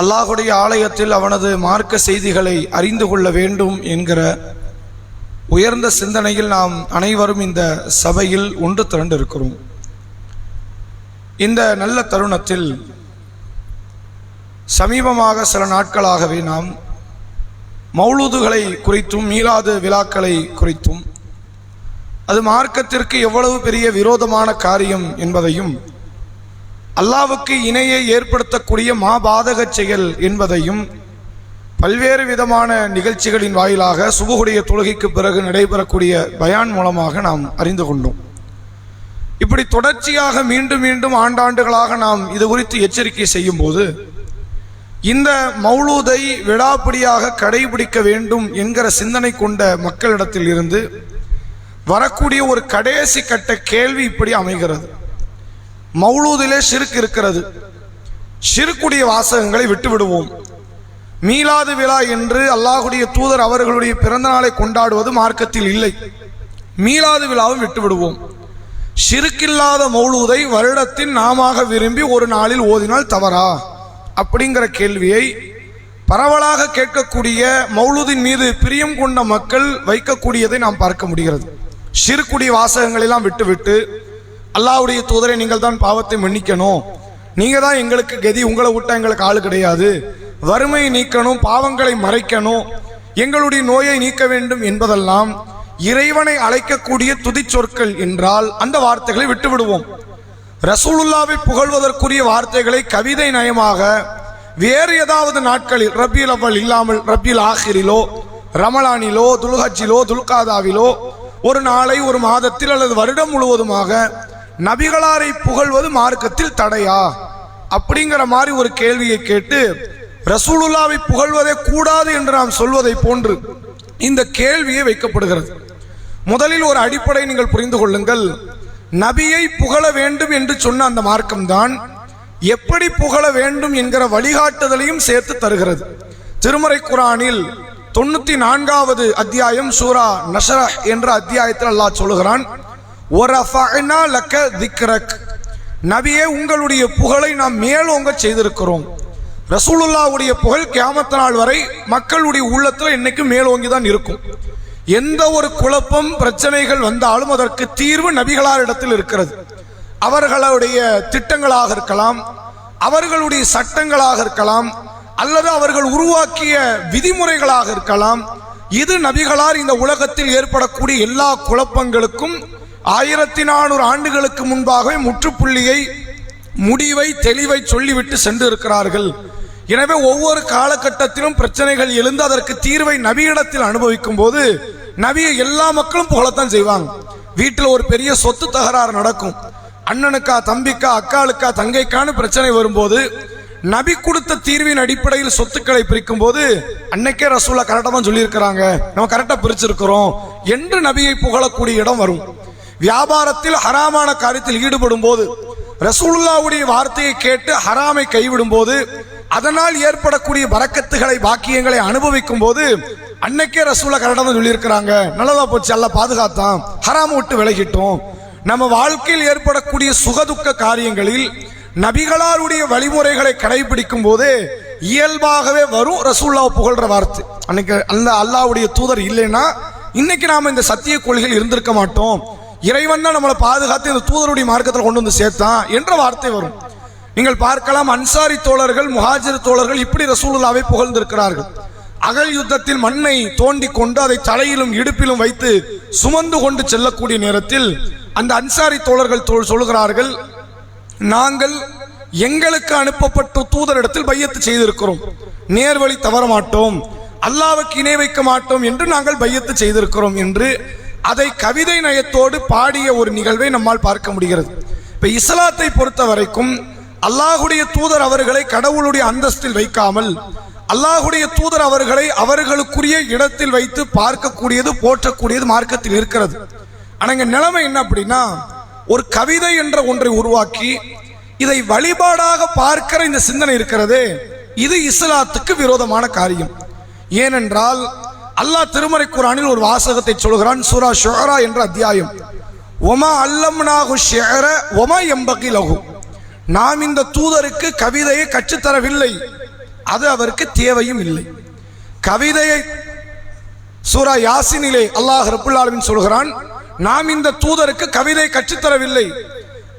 அல்லாஹுடைய ஆலயத்தில் அவனது மார்க்க செய்திகளை அறிந்து கொள்ள வேண்டும் என்கிற உயர்ந்த சிந்தனையில் நாம் அனைவரும் இந்த சபையில் ஒன்று திரண்டிருக்கிறோம். இந்த நல்ல தருணத்தில் சமீபமாக சில நாட்களாகவே நாம் மௌலூதுகளை குறித்தும் மீளாது விழாக்களை குறித்தும் அது மார்க்கத்திற்கு எவ்வளவு பெரிய விரோதமான காரியம் என்பதையும் அல்லாவுக்கு இணையை ஏற்படுத்தக்கூடிய மாபாதக செயல் என்பதையும் பல்வேறு விதமான நிகழ்ச்சிகளின் வாயிலாக சுபகுடைய தொழுகைக்கு பிறகு நடைபெறக்கூடிய பயான் மூலமாக நாம் அறிந்து கொண்டோம். இப்படி தொடர்ச்சியாக மீண்டும் மீண்டும் ஆண்டாண்டுகளாக நாம் இது குறித்து எச்சரிக்கை செய்யும் போது இந்த மௌலூதை விடாப்பிடியாக கடைபிடிக்க வேண்டும் என்கிற சிந்தனை கொண்ட மக்களிடத்தில் இருந்து வரக்கூடிய ஒரு கடைசி கட்ட கேள்வி இப்படி அமைகிறது. மௌலூதிலே ஷிர்க் இருக்கிறது. ஷிர்க்குடைய வாசகங்களை விட்டுவிடுவோம். மீலாது விழா என்று அல்லாஹுடைய தூதர் அவர்களுடைய பிறந்த நாளை கொண்டாடுவது மார்க்கத்தில் இல்லை. மீலாது விழாவும் விட்டுவிடுவோம். சிறுக்கில்லாத ஷிருக்கில்லாத மௌலூதை வருடத்தின் நாம விரும்பி ஒரு நாளில் ஓதினால் தவறா? அப்படிங்கிற கேள்வியை பரவலாக கேட்கக்கூடிய மௌலூதின் மீது பிரியம் கொண்ட மக்கள் வைக்கக்கூடியதை நாம் பார்க்க முடிகிறது. ஷிருக்குடைய வாசகங்களெல்லாம் விட்டுவிட்டு அல்லாவுடைய தூதரை நீங்கள் தான் பாவத்தை மன்னிக்கணும். நீங்க தான் எங்களுக்கு கதி உங்களை விட்டா எங்களுக்கு ஆள் கிடையாது. வறுமையை நீக்கணும் பாவங்களை மறைக்கணும் எங்களுடைய நோயை நீக்க வேண்டும் என்பதெல்லாம் இறைவனை அழைக்கக்கூடிய துதிச்சொற்கள் என்றால் அந்த வார்த்தைகளை விட்டு விடுவோம் ரசூலுல்லாவை புகழ்வதற்குரிய வார்த்தைகளை கவிதை நயமாக வேறு ஏதாவது நாட்களில் ரபியல் அவ்வல் இல்லாமல் ரபியல் ஆஹிரிலோ ரமலானிலோ துல்ஹஜிலோ துல்காதாவிலோ ஒரு நாளை ஒரு மாதத்தில் அல்லது வருடம் முழுவதுமாக நபிகளாரை புகழ்வது மார்க்கத்தில் தடையா? அப்படிங்கிற மாதிரி ஒரு கேள்வியை கேட்டு ரசூலுல்லாவை புகழ்வதே கூடாது என்று நாம் சொல்வதை போன்று இந்த கேள்வியே வைக்கப்படுகிறது. முதலில் ஒரு அடிப்படை நீங்கள் புரிந்து கொள்ளுங்கள். நபியை புகழ வேண்டும் என்று சொன்ன அந்த மார்க்கம்தான் எப்படி புகழ வேண்டும் என்கிற வழிகாட்டுதலையும் சேர்த்து தருகிறது. திருமறை குரானில் தொண்ணூத்தி நான்காவது அத்தியாயம் சூரா நஷரா என்ற அத்தியாயத்தில் அல்லாஹ் சொல்லுகிறான் "ஒரஃபஅனா லக்க திக்ரக்." நபியே உங்களுடைய புகழை நாம் மேலோங்க செய்திருக்கிறோம். ரசூலுல்லாவுடைய புகழ் கியாமத்த நாள் வரை மக்களுடைய உள்ளத்தில் என்னைக்கும் மேலோங்கி தான் இருக்கும். எந்த ஒரு குழப்பம் பிரச்சனைகள் வந்தாலும் அதற்கு தீர்வு நபிகளாரிடத்தில் இருக்கிறது. அவர்களுடைய திட்டங்களாக இருக்கலாம் அவர்களுடைய சட்டங்களாக இருக்கலாம் அல்லது அவர்கள் உருவாக்கிய விதிமுறைகளாக இருக்கலாம். இது நபிகளார் இந்த உலகத்தில் ஏற்படக்கூடிய எல்லா குழப்பங்களுக்கும் ஆயிரத்தி நானூறு ஆண்டுகளுக்கு முன்பாகவே முற்றுப்புள்ளியை முடிவை தெளிவை சொல்லிவிட்டு சென்று இருக்கிறார்கள் எனவே ஒவ்வொரு காலகட்டத்திலும் பிரச்சனைகள் எழுந்து அதற்கு தீர்வை நபியிடத்தில் அனுபவிக்கும் போது நபியை எல்லா மக்களும் புகழத்தான் செய்வாங்க. வீட்டில் ஒரு பெரிய சொத்து தகராறு நடக்கும். அண்ணனுக்கா தம்பிக்கா அக்காளுக்கா தங்கைக்கான பிரச்சனை வரும்போது நபி கொடுத்த தீர்வின் அடிப்படையில் சொத்துக்களை பிரிக்கும் போது அன்னைக்கே ரசூலா கரெக்டாக தான் சொல்லியிருக்கிறாங்க. நம்ம கரெக்டாக பிரிச்சிருக்கிறோம். என்று நபியை புகழக்கூடிய இடம் வரும். வியாபாரத்தில் ஹராமான காரியத்தில் ஈடுபடும் போது ரசூலுல்லாவுடைய வார்த்தையை கேட்டு ஹராமை கைவிடும் போது அதனால் ஏற்படக்கூடிய வரக்கத்துகளை பாக்கியங்களை அனுபவிக்கும் போது அன்னைக்கே ரசூல கரெக்டா சொல்லியிருக்கிறாங்க. நல்லதா போச்சு எல்லாம் பாதுகாத்தான். ஹராம விட்டு விலகிட்டோம். நம்ம வாழ்க்கையில் ஏற்படக்கூடிய சுகதுக்க காரியங்களில் நபிகளாருடைய வழிமுறைகளை கடைபிடிக்கும் போது இயல்பாகவே வரும் ரசூல்லா புகழ்ற வார்த்தை. அன்னைக்கு அந்த அல்லாவுடைய தூதர் இல்லைன்னா இன்னைக்கு நாம இந்த சத்திய கொள்கையில் இருந்திருக்க மாட்டோம். இறைவன் தான் நம்மளை பாதுகாத்து இந்த தூதருடைய மார்க்கத்தில் கொண்டு வந்து சேர்த்தான் என்ற வார்த்தை வரும். நீங்கள் பார்க்கலாம் அன்சாரி தோழர்கள் முஹாஜிர் தோழர்கள் இப்படி ரசூலுல்லாவை புகழ்ந்திருக்கிறார்கள். அகல் யுத்தத்தில் மண்ணை தோண்டி கொண்டு அதை தலையிலும் இடுப்பிலும் வைத்து சுமந்து கொண்டு செல்லக்கூடிய நேரத்தில் அந்த அன்சாரி தோழர்கள் சொல்கிறார்கள் நாங்கள் எங்களுக்கு அனுப்பப்பட்ட தூதரிடத்தில் பையத்து செய்திருக்கிறோம். நேர்வழி தவற மாட்டோம் அல்லாவுக்கு இணை வைக்க மாட்டோம் என்று நாங்கள் பையத்து செய்திருக்கிறோம் என்று அதை கவிதை நயத்தோடு பாடிய ஒரு நிகழ்வை நம்மால் பார்க்க முடிகிறது. இப்போ இஸ்லாத்தை பொறுத்த வரைக்கும் அல்லாஹுடைய தூதர் அவர்களை கடவுளுடைய அந்தஸ்தில் வைக்காமல் அல்லாஹுடைய தூதர் அவர்களை அவர்களுக்குரிய இடத்தில் வைத்து பார்க்கக்கூடியது போற்றக்கூடியது மார்க்கத்தில் இருக்கிறது. ஆனால் இங்கே நிலைமை என்ன அப்படின்னா ஒரு கவிதை என்ற ஒன்றை உருவாக்கி இதை வழிபாடாக பார்க்கிற இந்த சிந்தனை இருக்கிறதே இது இஸ்லாத்துக்கு விரோதமான காரியம். ஏனென்றால் அல்லாஹ் திருமறை குரானில் ஒரு வாசகத்தை சொல்கிறான் சூரா ஷொஹரா என்ற அத்தியாயம். ஒமா அல்லம்னாகு ஷெஹர ஒமா எம்பகி லகு நாம் இந்த தூதருக்கு கவிதையை கற்றுத்தரவில்லை. அது அவருக்கு தேவையும் இல்லை. கவிதையை சூரா யாசினிலே அல்லாஹ் ரப்புல் சொல்கிறான் நாம் இந்த தூதருக்கு கவிதை கற்றுத்தரவில்லை.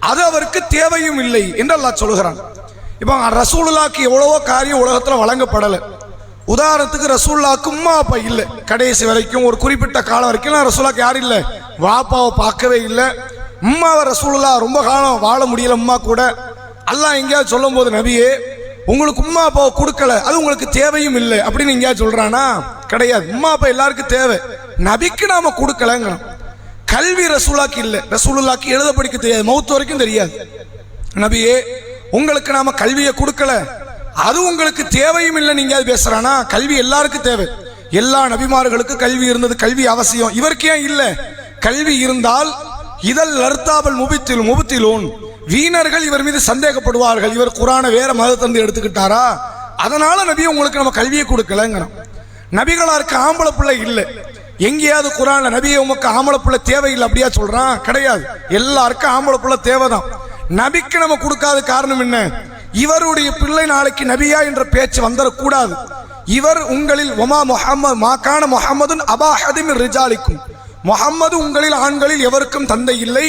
அது அவருக்கு தேவையும் இல்லை. என்று அல்லாஹ் சொல்கிறான். இப்போ ரசூலுல்லாக்கு எவ்வளவோ காரியம் உலகத்தில் வழங்கப்படலை. உதாரணத்துக்கு ரசூல்லாக்கு உம்மா அப்பா இல்லை. கடைசி வரைக்கும் ஒரு குறிப்பிட்ட காலம் வரைக்கும் ரசூலாக்கு யாரும் இல்லை. வாப்பாவை பார்க்கவே இல்லை. உம்மாவை ரசூலுல்லா ரொம்ப காலம் வாழ முடியல உம்மா கூட. எல்லாம் எங்கேயாவது சொல்லும் போது நபியே உங்களுக்கு உம்மா அப்பாவை கொடுக்கல. அது உங்களுக்கு தேவையும் இல்லை. அப்படின்னு எங்கேயாவது சொல்றானா? கிடையாது. உம்மா அப்பா எல்லாருக்கும் தேவை. நபிக்கு நாம கொடுக்கலங்கிறோம் கல்வி ரசூலாக்கு இல்லை. ரசூலுல்லாக்கு எழுத படிக்க தெரியாது. மௌத்து வரைக்கும் தெரியாது. நபியே உங்களுக்கு நாம கல்வியை கொடுக்கல. அது உங்களுக்கு தேவையும் இல்லை நீங்க அது பேசுறானா? கல்வி எல்லாருக்கும் தேவை. எல்லா நபிமார்களுக்கும் கல்வி இருந்தது கல்வி அவசியம். இவருக்கு ஏன் இல்லை? கல்வி இருந்தால் இதழ் லர்த்தாபல் முபித்தில் முபத்திலோன். வீணர்கள் இவர் மீது சந்தேகப்படுவார்கள். இவர் குரானை வேற மதத்தந்து எடுத்துக்கிட்டாரா? அதனால நபி உங்களுக்கு நம்ம கல்வியை கொடுக்கலங்கிறோம் நபிகளாருக்கு ஆம்பளை பிள்ளை இல்லை. எங்கேயாவது குரான்ல நபியை உமக்கு ஆம்பளை பிள்ளை தேவையில்லை அப்படியா சொல்றான்? கிடையாது. எல்லாருக்கும் ஆம்பளை பிள்ளை தேவைதான். நபிக்கு நம்ம கொடுக்காத காரணம் என்ன? இவருடைய பிள்ளை நாளைக்கு நபியா என்ற பேச்சு வந்துடக்கூடாது இவர் உங்களில் ஒமா முஹம்மது மாக்கான முஹம்மதுன் அபாஹதின் ரிஜாலிக்கும். முஹம்மது உங்களில் ஆண்களில் எவருக்கும் தந்தை இல்லை.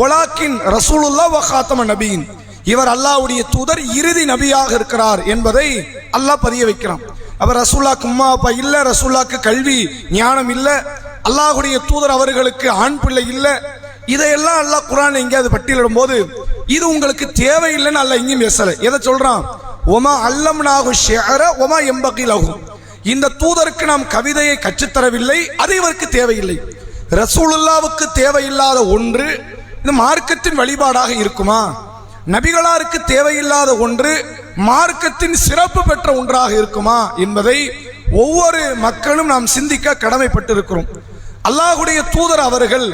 ஒலாக்கின் ரசூலுல்லா வஹாத்தம நபியின். இவர் அல்லாஹ்வுடைய தூதர் இறுதி நபியாக இருக்கிறார் என்பதை அல்லாஹ் பதிய வைக்கிறான். அவர் ரசூல்லாக்கு உம்மா அப்பா இல்லை ரசூல்லாக்கு கல்வி ஞானம் இல்லை. அல்லாஹுடைய தூதர் அவர்களுக்கு ஆண் பிள்ளை இல்லை. இதையெல்லாம் அல்லாஹ் குரான் எங்கேயாவது பட்டியலிடும் போது இது உங்களுக்கு தேவையில்லைன்னு அல்ல இங்கேயும் பேசல எதை சொல்றான்? ஒமா அல்லம் நாகு ஷேர ஒமா எம்பகிலகும் இந்த தூதருக்கு நாம் கவிதையை கற்றுத்தரவில்லை அது இவருக்கு தேவையில்லை. ரசூலுல்லாவுக்கு தேவையில்லாத ஒன்று இது மார்க்கத்தின் வழிபாடாக இருக்குமா? நபிகளாருக்கு தேவையில்லாத ஒன்று மார்க்கத்தின் சிறப்பு பெற்ற ஒன்றாக இருக்குமா? என்பதை ஒவ்வொரு மக்களும் நாம் சிந்திக்க கடமைப்பட்டிருக்கிறோம். அல்லாஹுடைய தூதர் அவர்கள்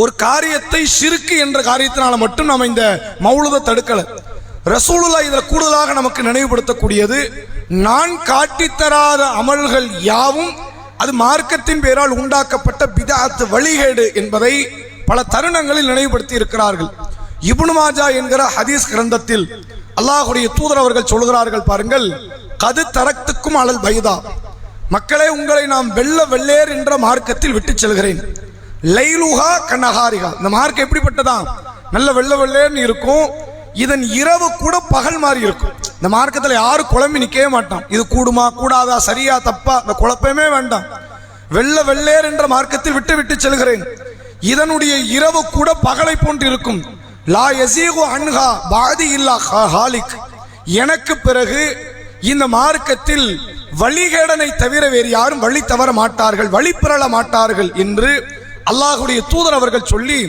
ஒரு காரியத்தை சிறுக்கு என்ற காரியத்தினால மட்டும் நம்ம இந்த மௌலுத தடுக்கலை. ரசூலுல்லா இதில் கூடுதலாக நமக்கு நினைவுபடுத்தக்கூடியது நான் காட்டித்தராத அமல்கள் யாவும் அது மார்க்கத்தின் பெயரால் உண்டாக்கப்பட்ட பிதாத்து வழிகேடு என்பதை பல தருணங்களில் நினைவுபடுத்தி இருக்கிறார்கள். இபுனு மாஜா என்கிற ஹதீஸ் கிரந்தத்தில் அல்லாஹுடைய தூதர் அவர்கள் சொல்கிறார்கள் பாருங்கள் கது தரத்துக்கும் அழல் பைதா. மக்களே உங்களை நாம் வெள்ள வெள்ளேர் என்ற மார்க்கத்தில் விட்டு செல்கிறேன். லைலுஹா கண்ணஹாரிகா இந்த மார்க் எப்படிப்பட்டதா? நல்ல வெள்ள வெள்ளேர்னு இருக்கும். இதன் இரவு கூட பகல் மாதிரி இருக்கும். இந்த மார்க்கத்தில் யாரும் குழம்பி நிற்கவே மாட்டான். இது கூடுமா கூடாதா சரியா தப்பா? இந்த குழப்பமே வேண்டாம். வெள்ள வெள்ளேர் என்ற மார்க்கத்தில் விட்டு விட்டு செல்கிறேன். இதனுடைய இரவு கூட பகலை போன்று இருக்கும். லா எசீகு அன்ஹா பாதி இல்லா ஹா- ஹாலிக். எனக்கு பிறகு இந்த மார்க்கத்தில் வழிகேடனை தவிர வேறு யாரும் வழி தவற மாட்டார்கள் வழி மாட்டார்கள் என்று அல்லாஹுடைய தூதர் அவர்கள் சொல்லி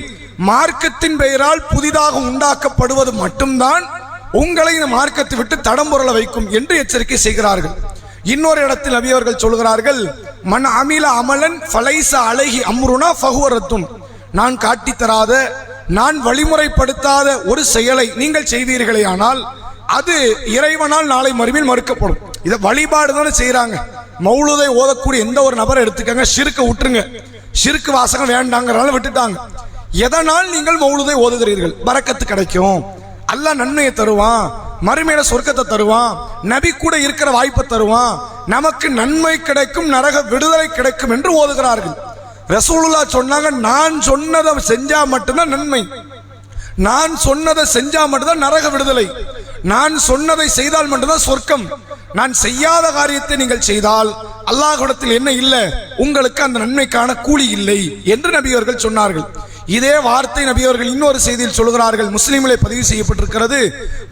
மார்க்கத்தின் பெயரால் புதிதாக உண்டாக்கப்படுவது மட்டும்தான் உங்களை இந்த மார்க்கத்தை விட்டு தடம் புரள வைக்கும் என்று எச்சரிக்கை செய்கிறார்கள். இன்னொரு இடத்தில் நபி அவர்கள் சொல்கிறார்கள் மன் அமில அமலன் ஃபலைச அழகி அம்ருனா ஃபகுவரத்தும் நான் காட்டித் தராத நான் வழிமுறைப்படுத்தாத ஒரு செயலை நீங்கள் செய்வீர்களே ஆனால் அது இறைவனால் நாளை மறுமையில் மறுக்கப்படும். இதை வழிபாடு தானே செய்கிறாங்க மௌலுதை ஓதக்கூடிய எந்த ஒரு நபரை எடுத்துக்கங்க சிறுக்க விட்டுருங்க சிறுக்கு வாசகம் வேண்டாங்கிறனால விட்டுட்டாங்க. எதனால் நீங்கள் மௌலுதை ஓதுகிறீர்கள்? பறக்கத்து கிடைக்கும். அல்ல நன்மையை தருவான். மறுமையில சொர்க்கத்தை தருவான். நபி கூட இருக்கிற வாய்ப்பை தருவான். நமக்கு நன்மை கிடைக்கும் நரக விடுதலை கிடைக்கும் என்று ஓதுகிறார்கள். ரசூலுல்லா சொன்னாங்க நான் சொன்னதை செஞ்சா மட்டும்தான் நன்மை. நான் சொன்னதை செஞ்சா மட்டும்தான் நரக விடுதலை. நான் சொன்னதை செய்தால் மட்டும்தான் சொர்க்கம். நான் செய்யாத காரியத்தை நீங்கள் செய்தால் அல்லாஹிடத்தில் என்ன இல்லை? உங்களுக்கு அந்த நன்மைக்கான கூலி இல்லை என்று நபியவர்கள் சொன்னார்கள். இதே வார்த்தை நபியவர்கள் இன்னொரு செய்தியில் சொல்கிறார்கள். முஸ்லீம்களை பதிவு செய்யப்பட்டிருக்கிறது.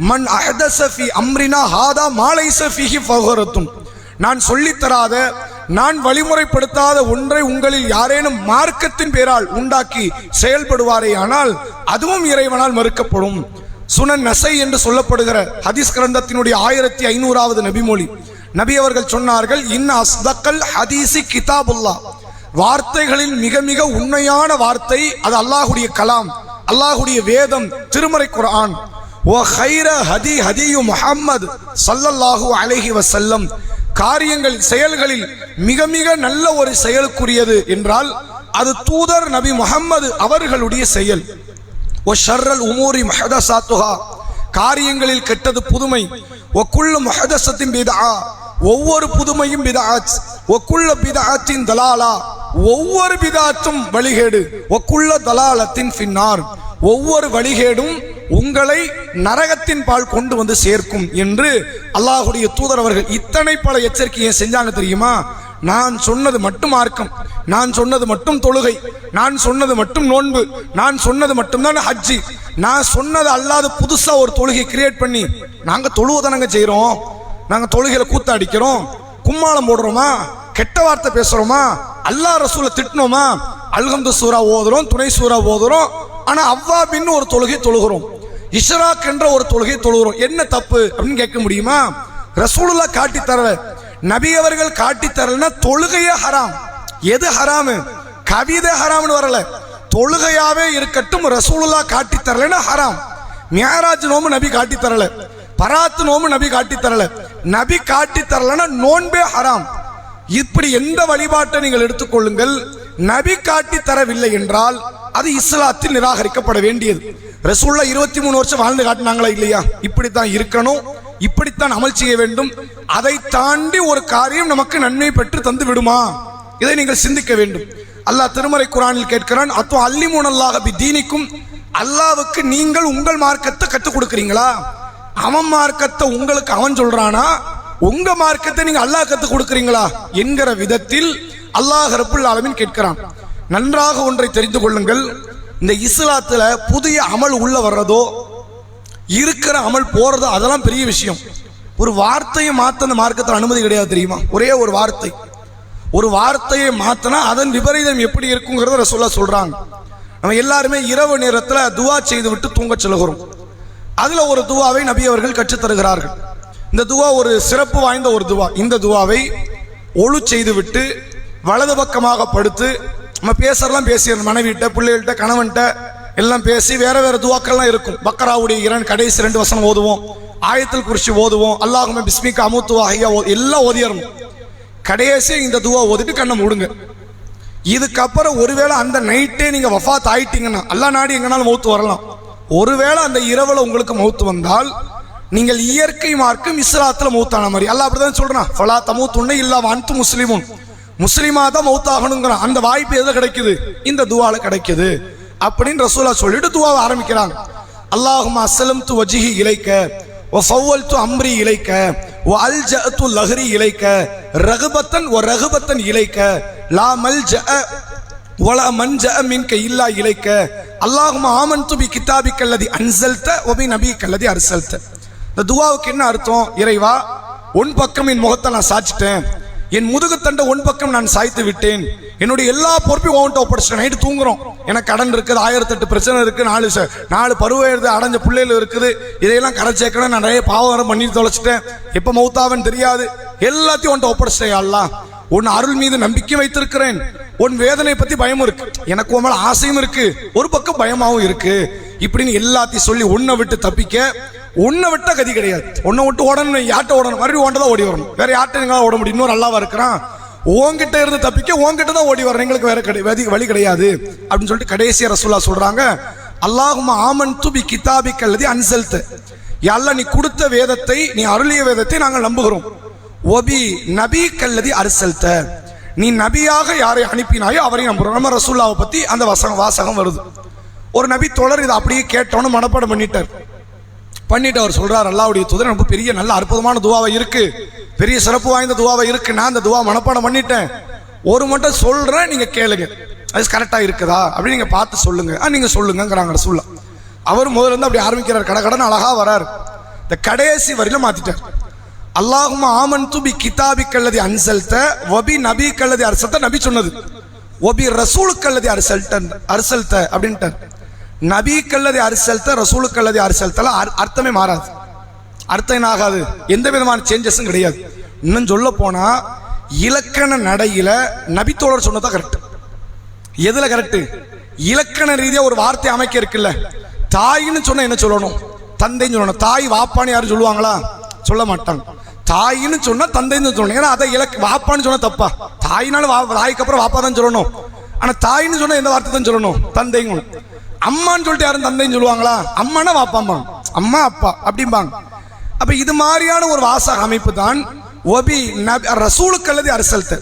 மன் அஹதஸ அம்ரினா ஹாதா மாலை ஃபீஹி ஃபஹரத்தும் நான் சொல்லித்தராத நான் வழிமுறைப்படுத்தாத ஒன்றை உங்களில் யாரேனும் மார்க்கத்தின் பேரால் உண்டாக்கி செயல்படுவாரே ஆனால் அதுவும் இறைவனால் மறுக்கப்படும். சுனன் நசை என்று சொல்லப்படுகிற ஹதீஸ் கிரந்தத்தினுடைய ஆயிரத்தி ஐநூறாவது நபிமொழி. நபி அவர்கள் சொன்னார்கள் இன் அஸ்தக்கல் ஹதீசி கிதாபுல்லா. வார்த்தைகளில் மிக மிக உண்மையான வார்த்தை அது அல்லாஹுடைய கலாம் அல்லாஹுடைய வேதம் திருமறை குரான் ஓ ஹைர ஹதி ஹதியு முஹம்மது சல்லல்லாஹு அலைஹி வசல்லம் காரியங்கள் செயல்களில் மிக மிக நல்ல ஒரு செயலுக்குரியது என்றால் அது தூதர் நபி முஹம்மது அவர்களுடைய செயல். ஒ ஷர்ரல் உமூரி மஹதசாத்துஹா காரியங்களில் கெட்டது புதுமை. ஒக்குள்ள மஹதசத்தின் பிதா ஒவ்வொரு புதுமையும் பிதாத் ஒக்குள்ள பிதாத்தின் தலாலா ஒவ்வொரு பிதாத்தும் வழிகேடு. ஒக்குள்ள தலாலத்தின் பின்னார் ஒவ்வொரு வழிகேடும் உங்களை நரகத்தின் பால் கொண்டு வந்து சேர்க்கும் என்று அல்லாஹுடைய தூதர் அவர்கள் இத்தனை பல எச்சரிக்கையை செஞ்சாங்க தெரியுமா? நான் சொன்னது மட்டும் மார்க்கம். நான் சொன்னது மட்டும் தொழுகை. நான் சொன்னது மட்டும் நோன்பு. நான் சொன்னது மட்டும்தான் ஹஜ்ஜி. நான் சொன்னது அல்லாத புதுசாக ஒரு தொழுகை கிரியேட் பண்ணி நாங்கள் தொழுவதானங்க நாங்கள் தொழுகையில் கூத்தம் அடிக்கிறோம். கும்மாளம் போடுறோமா? கெட்ட வார்த்தை பேசுகிறோமா அல்லாஹ் ரசூலை திட்டினோமா அல்கந்து சூரா ஓதுறோம் துணை சூரா ஓதுறோம். ஆனால் அவ்வாபின்னு ஒரு தொழுகை தொழுகிறோம். இஷராக் என்ற ஒரு தொழுகை தொழுகிறோம். என்ன தப்பு அப்படின்னு கேட்க முடியுமா? ரசூலுல்லா காட்டி தரல நபி அவர்கள் காட்டி தரலன்னா தொழுகையே ஹராம். எது ஹராமு? கவிதை ஹராம்னு வரல. தொழுகையாவே இருக்கட்டும் ரசூலுல்லா காட்டி தரலன்னா ஹராம். மேராஜ் நோம்பு நபி காட்டி தரல. பராத்து நோம்பு நபி காட்டி தரல. நபி காட்டி தரலன்னா நோன்பே ஹராம். இப்படி எந்த வழிபாட்டை நீங்கள் எடுத்துக்கொள்ளுங்கள் நபி காட்டி தரவில்லை என்றால் அது இஸ்லாத்தில் நிராகரிக்கப்பட வேண்டியது. ரசூல்லா இருபத்தி மூணு வருஷம் வாழ்ந்து காட்டினாங்களா இல்லையா? இப்படித்தான் இருக்கணும். இப்படித்தான் அமல் செய்ய வேண்டும். அதை தாண்டி ஒரு காரியம் நமக்கு நன்மை பெற்று தந்து விடுமா? இதை நீங்கள் சிந்திக்க வேண்டும். அல்லாஹ் திருமறை குரானில் கேட்கிறான் அத்தோ அல்லிமூன் அல்லாஹ் பி தீனிக்கும் அல்லாவுக்கு நீங்கள் உங்கள் மார்க்கத்தை கற்றுக் கொடுக்குறீங்களா? அவன் மார்க்கத்தை உங்களுக்கு அவன் சொல்றானா? உங்க மார்க்கத்தை நீங்க அல்லாஹ் கற்றுக் கொடுக்குறீங்களா? என்கிற விதத்தில் அல்லாஹ் ரபுல் ஆலமின் கேட்கிறான். நன்றாக ஒன்றை தெரிந்து கொள்ளுங்கள். இந்த இஸ்லாத்துல புதிய அமல் உள்ள வர்றதோ இருக்கிற அமல் போகிறது அதெல்லாம் பெரிய விஷயம். ஒரு வார்த்தையை மாற்ற அந்த மார்க்கத்தில் அனுமதி கிடையாது தெரியுமா? ஒரே ஒரு வார்த்தை. ஒரு வார்த்தையை மாற்றினா அதன் விபரீதம் எப்படி இருக்குங்கிறத சொல்ல சொல்கிறாங்க நம்ம எல்லாருமே இரவு நேரத்தில் துவா செய்து விட்டு தூங்கச் செல்கிறோம். அதில் ஒரு துவாவை நபி அவர்கள் கற்றுத் தருகிறார்கள் இந்த துவா ஒரு சிறப்பு வாய்ந்த ஒரு துவா. இந்த துவாவை ஒழு செய்து விட்டு வலது பக்கமாக படுத்து நம்ம பேசுறலாம் பேசிடுறோம் மனைவிட்ட பிள்ளைகள்கிட்ட கணவன்கிட்ட எல்லாம் பேசி வேற வேற துவாக்கள்லாம் இருக்கும். பக்கராவுடைய இரண்டு கடைசி ரெண்டு வசனம் ஓதுவோம். ஆயத்தில் குறிச்சு ஓதுவோம். அல்லாஹுமே பிஸ்மிக்கு அமுத்துவா ஐயா ஓ- எல்லாம் ஓதிடணும் கடைசி இந்த துவா ஓதிட்டு கண்ணை மூடுங்க. இதுக்கப்புறம் ஒருவேளை அந்த நைட்டே நீங்க வஃபாத் ஆயிட்டீங்கன்னா அல்லா நாடி எங்கனாலும் மௌத்து வரலாம். ஒருவேளை அந்த இரவுல உங்களுக்கு மௌத்து வந்தால் நீங்கள் இயற்கை மார்க்கும் இஸ்லாத்துல மௌத்தான மாதிரி. அல்லா அப்படிதான் சொல்றான். ஃபலா தமூத்துன்னு இல்லா வான்த்து முஸ்லீமும் முஸ்லீமாக தான் மௌத்தாகணுங்கிறான் அந்த வாய்ப்பு எதுல கிடைக்குது? இந்த துவால கிடைக்குது. அப்படின்னு ரசூலா சொல்லிட்டு துவாவை ஆரம்பிக்கிறாங்க. அல்லாஹுமா அசலம் து வஜிஹி இலைக்க ஓ ஃபவ்வல் து அம்ரி இலைக்க ஓ அல் ஜ து லஹரி இலைக்க ரகுபத்தன் ஓ ரகுபத்தன் இலைக்க லா மல் ஜ ஒல மன் ஜ மின்க இல்லா இலைக்க அல்லாஹுமா ஆமன் துபி கிதாபி கல்லதி அன்சல்த ஒபி நபி கல்லதி அரசல்த. இந்த துவாவுக்கு என்ன அர்த்தம்? இறைவா உன் பக்கமின் முகத்தை நான் சாச்சிட்டேன் என் முதுகுத்தண்டை ஒன் பக்கம் நான் சாய்த்து விட்டேன். என்னுடைய எல்லா பொறுப்பையும் உன்கிட்ட ஒப்படைச்சிட்டேன். நைட்டு தூங்குறோம். எனக்கு கடன் இருக்குது ஆயிரத்தெட்டு பிரச்சனை இருக்குது நாலு ச- நாலு பருவ எழுது அடைஞ்ச பிள்ளைகள் இருக்குது. இதையெல்லாம் கரை சேர்க்கணும் நான் நிறைய பாவகாரம் பண்ணி தொலைச்சிட்டேன். எப்போ மௌத்தாவன் தெரியாது. எல்லாத்தையும் ஒன்ட்டு ஒப்படைச்சிட்டேன் அல்லாஹ். உன் அருள் மீது நம்பிக்கை வைத்திருக்கிறேன். உன் வேதனை பற்றி பயமும் இருக்கு. எனக்கு உன் மேலே ஆசையும் இருக்கு. ஒரு பக்கம் பயமாகவும் இருக்கு. இப்படின்னு எல்லாத்தையும் சொல்லி உன்னை விட்டு தப்பிக்க உன்னை விட்ட கதி கிடையாது. உன்னை விட்டு ஓடணும் யார்கிட்ட ஓடணும்? மறுபடியும் ஓண்ட தான் ஓடி வரணும். வேற யார்கிட்ட எங்களால் ஓட முடியும்? இன்னொரு அல்லாவா இருக்கிறான். உன்கிட்ட இருந்து தப்பிக்க உன்கிட்ட தான் ஓடி வரணும். எங்களுக்கு வேற கிடை வழி வழி கிடையாது. அப்படின்னு சொல்லிட்டு கடைசியா ரசூல்லா சொல்றாங்க அல்லாஹுமா ஆமன் துபி கிதாபி கல்லதி அன்சல்த்து எல்ல நீ கொடுத்த வேதத்தை நீ அருளிய வேதத்தை நாங்கள் நம்புகிறோம். ஒபி நபி கல்லதி அரசல்த. நீ நபியாக யாரை அனுப்பினாயோ அவரையும் நம்புகிறோம். நம்ம ரசூல்லாவை பற்றி அந்த வசகம் வாசகம் வருது. ஒரு நபி தொடர் இதை அப்படியே கேட்டோன்னு மனப்பாடம் பண்ணிட்டார். பண்ணிட்டு அவர் சொல்றார் அல்லாவுடைய தூதர் ரொம்ப பெரிய நல்ல அற்புதமான துவாவை இருக்கு. பெரிய சிறப்பு வாய்ந்த துவாவை இருக்கு. நான் அந்த துவா மனப்பாடம் பண்ணிட்டேன். ஒரு மட்டும் சொல்றேன் நீங்க கேளுங்க. அது கரெக்டா இருக்குதா? அப்படின்னு நீங்க பார்த்து சொல்லுங்க. ஆ நீங்க சொல்லுங்கிறாங்க ரசூல்லா அவர் முதல்ல இருந்து அப்படி ஆரம்பிக்கிறார். கடை கடன் அழகா வரார். இந்த கடைசி வரையில மாத்திட்டார். அல்லாஹும் ஆமன் துபி கிதாபி கல்லதி அன்சல்த ஒபி நபி கல்லதி அரசல்த. நபி சொன்னது. ஒபி ரசூல் கல்லதி அரசல்ட அரசல்த. அப்படின்ட்டார். நபி கல்லதி அரசல்த ரசூல் கல்லதி அரசல்தல அர்த்தமே மாறாது. அர்த்தம் என்ன ஆகாது? எந்த விதமான சேஞ்சஸும் கிடையாது. இன்னும் சொல்ல போனால் இலக்கண நடையில் நபித்தோழர் சொன்னதா கரெக்ட் எதில் கரெக்டு இலக்கண ரீதியாக ஒரு வார்த்தை அமைக்க இருக்குல்ல. தாயின்னு சொன்னால் என்ன சொல்லணும்? தந்தைன்னு சொல்லணும். தாய் வாப்பான்னு யாரும் சொல்லுவாங்களா? சொல்ல மாட்டாங்க. தாயின்னு சொன்னால் தந்தைன்னு சொல்லணும். ஏன்னா அதை இலக்கு வாப்பான்னு சொன்னால் தப்பா. தாயினாலும் வா தாய்க்கு அப்புறம் வாப்பா தான் சொல்லணும். ஆனால் தாயின்னு சொன்னால் எந்த வார்த்தை தான் சொல்லணும்? தந்தைங்க அம்மான்னு சொல்லிட்டு யாரும் தந்தைன்னு சொல்லுவாங்களா? அம்மானா வாப்பாம்பாங்க. அம்மா அப்பா அப்படிம்பாங்க. அப்ப இது மாதிரியான ஒரு வாசக அமைப்பு தான் ஒபி நபி ரசூலுக்கு அல்லது அரசல்த்து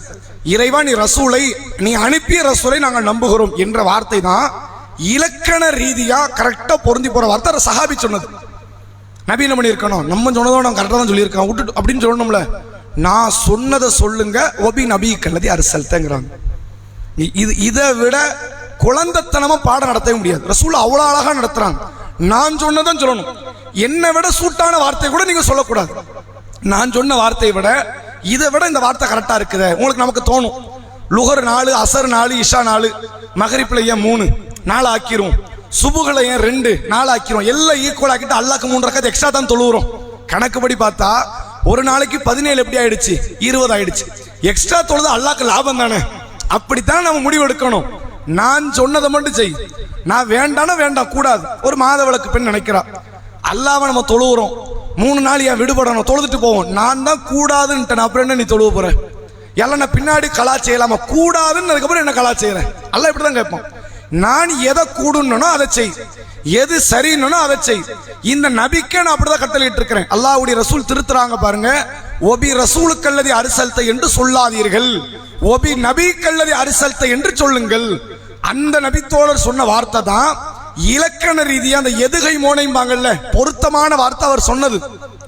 இறைவா நீ ரசூலை நீ அனுப்பிய ரசூலை நாங்கள் நம்புகிறோம் என்ற வார்த்தை தான் இலக்கண ரீதியா கரெக்டா பொருந்தி போற வார்த்தை சஹாபி சொன்னது. நபி என்ன பண்ணியிருக்கணும்? நம்ம சொன்னதோ நான் கரெக்டாக தான் சொல்லியிருக்கோம். விட்டுட்டு அப்படின்னு சொல்லணும்ல. நான் சொன்னதை சொல்லுங்க ஒபி நபி கல்லதி அரசல்த்துங்கிறாங்க இது இதை விட குழந்தைத்தனமா பாடம் நடத்தவே முடியாது. ரசூல் அவ்வளோ அழகாக நடத்துறாங்க. நான் சொன்னதான் சொல்லணும். என்னை விட சூட்டான வார்த்தை கூட நீங்க சொல்லக்கூடாது. நான் சொன்ன வார்த்தையை விட இதை விட இந்த வார்த்தை கரெக்டாக இருக்குது. உங்களுக்கு நமக்கு தோணும். லுகர் நாலு அசர் நாலு இஷா நாலு மகரிப்பில் ஏன் மூணு? நாலு ஆக்கிரும். சுபுகளை ஏன் ரெண்டு? நாலு ஆக்கிரும். எல்லாம் ஈக்குவல் ஆக்கிட்டு அல்லாக்கு மூணு ரக்கத்து எக்ஸ்ட்ரா தான் தொழுவுறோம். கணக்குப்படி பார்த்தா ஒரு நாளைக்கு பதினேழு எப்படி ஆயிடுச்சு? இருபது ஆயிடுச்சு. எக்ஸ்ட்ரா தொழுது அல்லாக்கு லாபம் தானே? அப்படித்தான் நம்ம முடிவு எடுக்கணும். நான் சொன்னதை மட்டும் செய். நான் வேண்டானா வேண்டாம் கூடாது. ஒரு மாத விளக்கு பெண் நினைக்கிறா. அல்லாம நம்ம தொழுவுறோம். மூணு நாள் ஏன் விடுபடணும்? தொழுதுட்டு போவோம். நான் தான் கூடாதுன்ட்டேன் அப்புறம் என்ன நீ தொழுவ போற? எல்லாம் நான் பின்னாடி கலா செய்யலாமா? கூடாதுன்னு அதுக்கப்புறம் என்ன கலா செய்யறேன் அல்ல இப்படிதான் கேட்பான். நான் எதை கூடுன்னோ அதை செய். எது சரின்னு அதை செய். இந்த நபிக்கே நான் அப்படிதான் கட்டளையிட்டு இருக்கிறேன் அல்லாஹ்வுடைய ரசூல் திருத்துறாங்க பாருங்க. ஒபி ரசூலுக்கல்லதி அரிசல்த்தை என்று சொல்லாதீர்கள். ஒபி நபி கல்லதி என்று சொல்லுங்கள். அந்த நபித்தோழர் சொன்ன வார்த்தை தான் இலக்கண ரீதியாக அந்த எதுகை மோனைம்பாங்கல்ல பொருத்தமான வார்த்தை அவர் சொன்னது.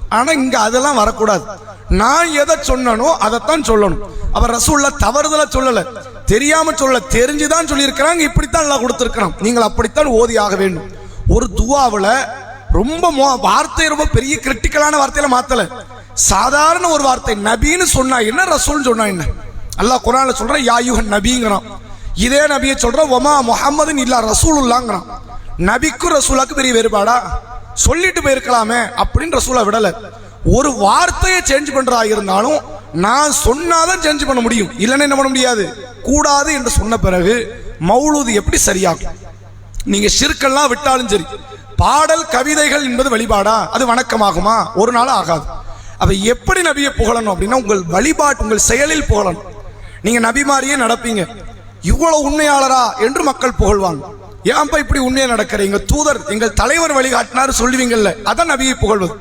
ஆனால் இங்கே அதெல்லாம் வரக்கூடாது. நான் எதை சொன்னனோ அதைத்தான் சொல்லணும். அவர் ரசூல்ல தவறுதலா சொல்லல. தெரியாம சொல்ல தெரிஞ்சுதான் சொல்லியிருக்கிறாங்க இப்படித்தான் எல்லாம் கொடுத்திருக்கிறான். நீங்கள் அப்படித்தான் ஓதி ஆக வேண்டும். ஒரு துவாவில் ரொம்ப மோ- வார்த்தை ரொம்ப பெரிய கிரிட்டிக்கலான வார்த்தையில மாற்றலை சாதாரண ஒரு வார்த்தை நபின்னு சொன்னா என்ன ரசூல்னு சொன்னா என்ன? அல்லாஹ் குரான்ல சொல்ற யாயுகன் நபிங்கிறான். இதே நபியை சொல்ற ஒமா முஹம்மதுன் இல்லா ரசூலுல்லாங்கிறான். நபிக்கும் ரசூலாக்கு பெரிய வேறுபாடா? சொல்லிட்டு போயிருக்கலாமே அப்படின்னு ரசூலா விடல. ஒரு வார்த்தையை சேஞ்ச் பண்றதா இருந்தாலும் நான் சொன்னாதான் சேஞ்ச் பண்ண முடியும். இல்லைன்னா என்ன பண்ண முடியாது? கூடாது என்று சொன்ன பிறகு மௌலூது எப்படி சரியாகும்? நீங்க சிற்கெல்லாம் விட்டாலும் சரி பாடல் கவிதைகள் என்பது வழிபாடா? அது வணக்கமாகுமா? ஒரு நாள் ஆகாது. அப்போ எப்படி நபியை புகழணும் அப்படின்னா உங்கள் வழிபாட்டு உங்கள் செயலில் புகழணும். நீங்கள் நபி மாதிரியே நடப்பீங்க. இவ்வளோ உண்மையாளரா என்று மக்கள் புகழ்வாங்க. ஏன்பா இப்படி உண்மையா நடக்கிறீங்க தூதர் எங்கள் தலைவர் வழிகாட்டினார் சொல்லுவீங்கல்ல அதான் நபியை புகழ்வது.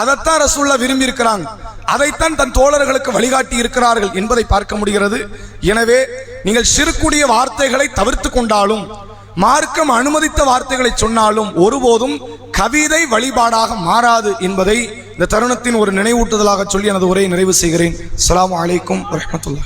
அதைத்தான் ரசூல்லா விரும்பி இருக்கிறாங்க அதைத்தான் தன் தோழர்களுக்கு வழிகாட்டி இருக்கிறார்கள் என்பதை பார்க்க முடிகிறது. எனவே நீங்கள் சிறுக்குடிய வார்த்தைகளை தவிர்த்து கொண்டாலும் மார்க்கம் அனுமதித்த வார்த்தைகளை சொன்னாலும் ஒருபோதும் கவிதை வழிபாடாக மாறாது என்பதை இந்த தருணத்தின் ஒரு நினைவூட்டுதலாக சொல்லி எனது உரையை நிறைவு செய்கிறேன். அலாம் அலைக்கும் வரமத்துல்லா